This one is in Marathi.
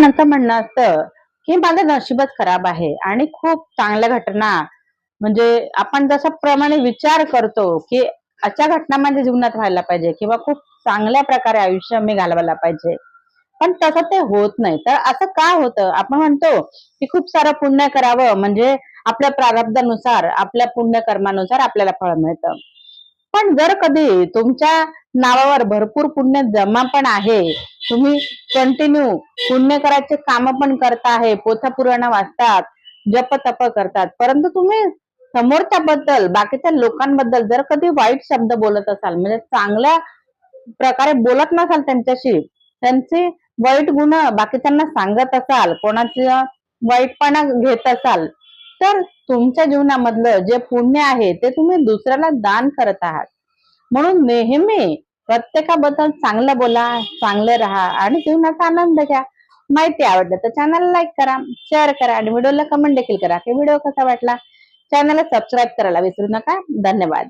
जणांचं म्हणणं असतं की माझं नशीबच खराब आहे आणि खूप चांगल्या घटना म्हणजे आपण जसा प्रमाणे विचार करतो की अशा घटना माझ्या जीवनात व्हायला पाहिजे किंवा खूप चांगल्या प्रकारे आयुष्य मी घालवायला पाहिजे. पण तसं ते होत नाही. तर असं का होतं? आपण म्हणतो की खूप सारं पुण्य करावं म्हणजे आपल्या प्रारब्धानुसार आपल्या पुण्यकर्मानुसार आपल्याला फळ मिळतं. पण जर कधी तुमच्या नावावर भरपूर पुण्य जमा पण आहे. तुम्ही कंटिन्यू पुण्य करायचे काम पण करता आहे. पोथा पुराण वाचतात जप तप करतात. परंतु तुम्ही समोरच्या बद्दल बाकीच्या लोकांबद्दल जर कधी वाईट शब्द बोलत असाल म्हणजे चांगल्या प्रकारे बोलत नसाल त्यांच्याशी त्यांचे वाईट गुण बाकीच्यांना सांगत असाल कोणाचं वाईटपणा घेत असाल तर तुमच्या जीवनामधलं जे पुण्य आहे ते तुम्ही दुसऱ्याला दान करत आहात. म्हणून नेहमी प्रत्येकाबद्दल चांगलं बोला चांगलं राहा आणि जीवनाचा आनंद घ्या. माहिती आवडलं तर चॅनल लाईक करा शेअर करा आणि व्हिडिओला कमेंट देखील करा. की व्हिडिओ कसा वाटला? चॅनलला सबस्क्राईब करायला विसरू नका. धन्यवाद.